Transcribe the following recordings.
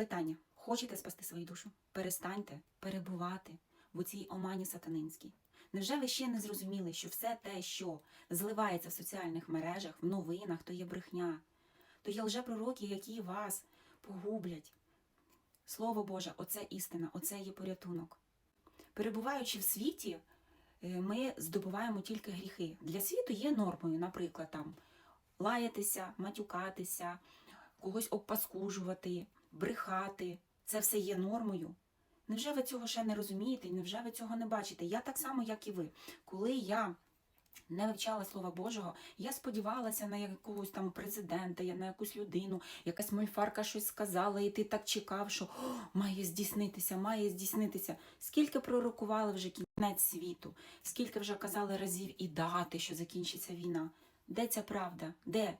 Питання: хочете спасти свою душу? Перестаньте перебувати в цій омані сатанинській. Невже ви ще не зрозуміли, що все те, що зливається в соціальних мережах, в новинах, то є брехня, то є лжепророки, які вас погублять? Слово Боже, оце істина, оце є порятунок. Перебуваючи в світі, е, ми здобуваємо тільки гріхи. Для світу є нормою, наприклад, там лаятися, матюкатися, когось обпаскужувати, брехати. Це все є нормою. Невже ви цього ще не розумієте? Невже ви цього не бачите? Я так само, як і ви. Коли я не вивчала Слова Божого, я сподівалася на якогось там президента, я на якусь людину, якась мольфарка щось сказала, і ти так чекав, що «О, має здійснитися, має здійснитися. Скільки пророкували вже кінець світу, скільки вже казали разів і дати, що закінчиться війна. Де ця правда? Де?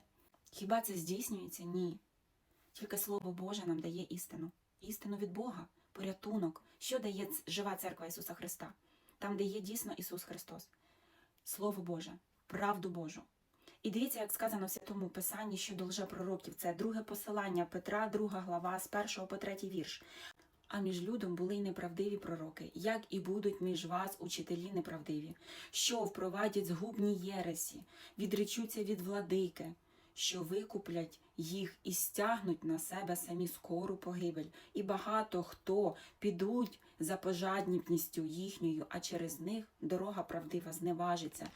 Хіба це здійснюється? Ні. Тільки Слово Боже нам дає істину. Істину від Бога, порятунок. Що дає жива церква Ісуса Христа? Там, де є дійсно Ісус Христос. Слово Боже, правду Божу. І дивіться, як сказано в Святому Писанні щодо лжепророків. Це друге посилання Петра, друга глава, з першого по третій вірш. А між людом були й неправдиві пророки, як і будуть між вас учителі неправдиві, що впровадять згубні єресі, відречуться від владики, що викуплять їх і стягнуть на себе самі скору погибель, і багато хто підуть за пожадністю їхньою, а через них дорога правдива зневажиться.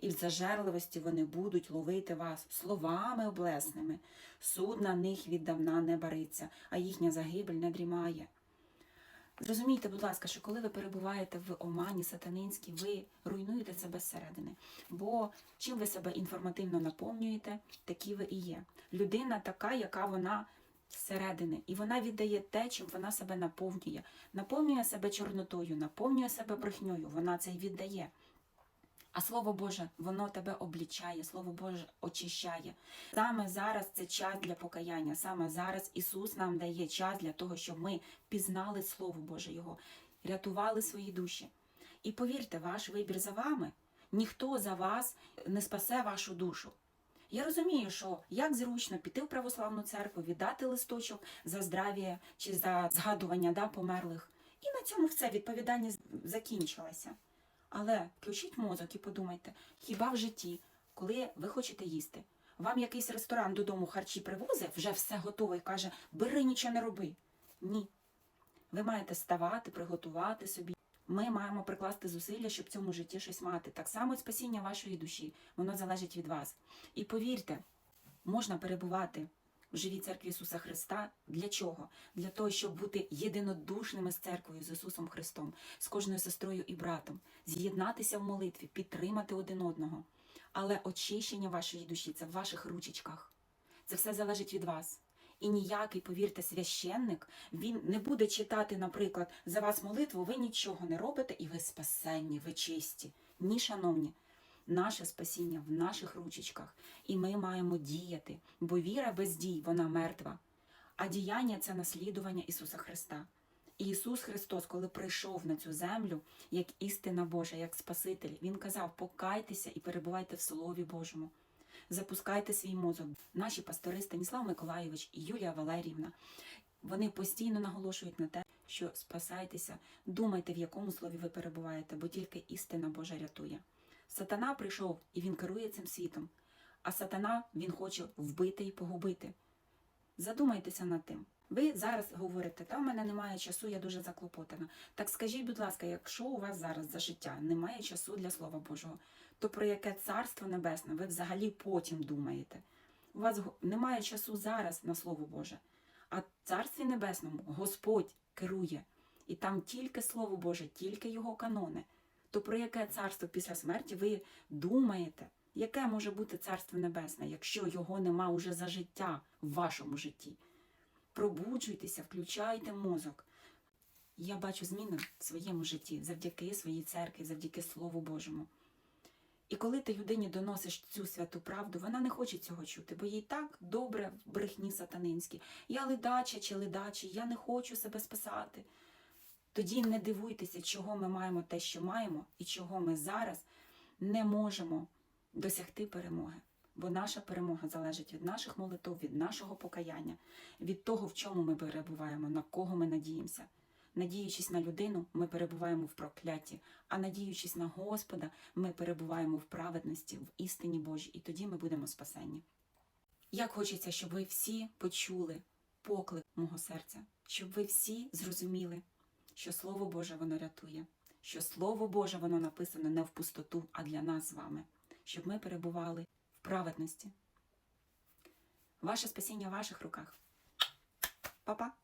І в зажерливості вони будуть ловити вас словами облесними. Суд на них віддавна не бариться, а їхня загибель не дрімає. Зрозумійте, будь ласка, що коли ви перебуваєте в омані сатанинській, ви руйнуєте себе зсередини. Бо чим ви себе інформативно наповнюєте, такі ви і є. Людина така, яка вона зсередини, і вона віддає те, чим вона себе наповнює. Наповнює себе чорнотою, наповнює себе брехньою, вона це й віддає. А Слово Боже, воно тебе облічає, Слово Боже очищає. Саме зараз це час для покаяння. Саме зараз Ісус нам дає час для того, щоб ми пізнали Слово Боже Його, рятували свої душі. І повірте, ваш вибір за вами. Ніхто за вас не спасе вашу душу. Я розумію, що як зручно піти в православну церкву, віддати листочок за здрав'я чи за згадування да, померлих. І на цьому все відповідальність закінчилася. Але включіть мозок і подумайте, хіба в житті, коли ви хочете їсти, вам якийсь ресторан додому харчі привозить, вже все готове і каже, бери нічого не роби. Ні. Ви маєте ставати, приготувати собі. Ми маємо прикласти зусилля, щоб в цьому житті щось мати. Так само спасіння вашої душі, воно залежить від вас. І повірте, можна перебувати в живій церкві Ісуса Христа. Для чого? Для того, щоб бути єдинодушними з церквою, з Ісусом Христом, з кожною сестрою і братом, з'єднатися в молитві, підтримати один одного. Але очищення вашої душі це в ваших ручечках. Це все залежить від вас. І ніякий, повірте, священник, він не буде читати, наприклад, за вас молитву, ви нічого не робите, і ви спасенні, ви чисті. Ні, шановні, наше спасіння в наших ручечках, і ми маємо діяти, бо віра без дій, вона мертва. А діяння це наслідування Ісуса Христа. І Ісус Христос, коли прийшов на цю землю, як істина Божа, як Спаситель, Він казав: покайтеся і перебувайте в Слові Божому. Запускайте свій мозок. Наші пастори Станіслав Миколайович і Юлія Валеріївна. Вони постійно наголошують на те, що спасайтеся, думайте, в якому слові ви перебуваєте, бо тільки істина Божа рятує. Сатана прийшов і він керує цим світом, а сатана він хоче вбити і погубити. Задумайтеся над тим. Ви зараз говорите, та в мене немає часу, я дуже заклопотана. Так скажіть, будь ласка, якщо у вас зараз за життя немає часу для Слова Божого, то про яке царство небесне ви взагалі потім думаєте? У вас немає часу зараз на Слово Боже, а Царстві Небесному Господь керує, і там тільки Слово Боже, тільки Його канони. То про яке царство після смерті ви думаєте? Яке може бути царство небесне, якщо його нема уже за життя в вашому житті? Пробуджуйтеся, включайте мозок. Я бачу зміни в своєму житті завдяки своїй церкві, завдяки Слову Божому. І коли ти людині доносиш цю святу правду, вона не хоче цього чути, бо їй так добре в брехні сатанинській. Я ледача чи ледачий, я не хочу себе спасати. Тоді не дивуйтеся, чого ми маємо те, що маємо, і чого ми зараз не можемо досягти перемоги. Бо наша перемога залежить від наших молитов, від нашого покаяння, від того, в чому ми перебуваємо, на кого ми надіємося. Надіючись на людину, ми перебуваємо в прокляті, а надіючись на Господа, ми перебуваємо в праведності, в істині Божій, і тоді ми будемо спасені. Як хочеться, щоб ви всі почули поклик мого серця, щоб ви всі зрозуміли, що Слово Боже воно рятує, що Слово Боже воно написане не в пустоту, а для нас з вами, щоб ми перебували в праведності. Ваше спасіння в ваших руках. Па-па!